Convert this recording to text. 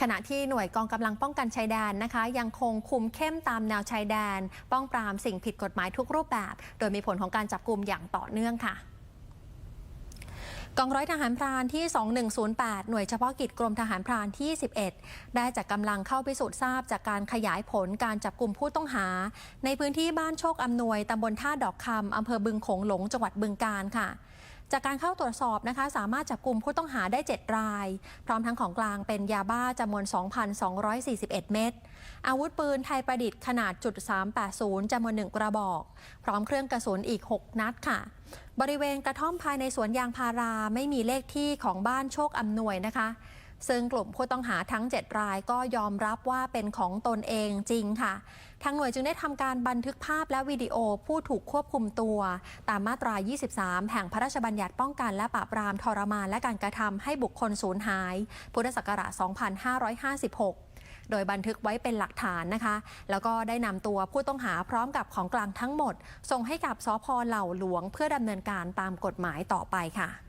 ขณะที่หน่วยกองกำลังป้องกันชายแดนนะคะ ยังคงคุมเข้มตามแนวชายแดน ป้องปรามสิ่งผิดกฎหมายทุกรูปแบบ โดยมีผลของการจับกลุ่มอย่างต่อเนื่องค่ะกองร้อยทหารพรานที่ 2108 หน่วยเฉพาะกิจกรมทหารพรานที่ 11 ได้จัดกำลังเข้าพิสูจน์ทราบจากการขยายผลการจับกลุ่มผู้ต้องหา ในพื้นที่บ้านโชคอำนวยตำบลท่าดอกคำอำเภอบึงโขงหลงจังหวัดบึงกาฬค่ะ จากการเข้าตรวจสอบนะคะ สามารถจับกลุ่มผู้ต้องหาได้ 7 ราย พร้อมทั้งของกลางเป็นยาบ้าจำนวน 2,241 เม็ดอาวุธปืนไทยประดิษฐ์ขนาดจุด380จำนวนหนึ่งกระบอก พร้อมเครื่องกระสุนอีก 6 นัดค่ะ บริเวณกระท่อมภายในสวนยางพาราไม่มีเลขที่ของบ้านโชคอำนวยนะคะ ซึ่งกลุ่มผู้ต้องหาทั้ง 7 รายก็ยอมรับว่าเป็นของตนเองจริงค่ะ ทางหน่วยจึงได้ทำการบันทึกภาพและวิดีโอผู้ถูกควบคุมตัว ตามมาตรา 23 แห่งพระราชบัญญัติป้องกันและปราบปรามทรมานและการกระทำให้บุคคลสูญหาย พุทธศักราช 2556โดยบันทึกไว้เป็นหลักฐานนะคะ แล้วก็ได้นำตัวผู้ต้องหาพร้อมกับของกลางทั้งหมด ส่งให้กับสพเหล่าหลวงเพื่อดำเนินการตามกฎหมายต่อไปค่ะ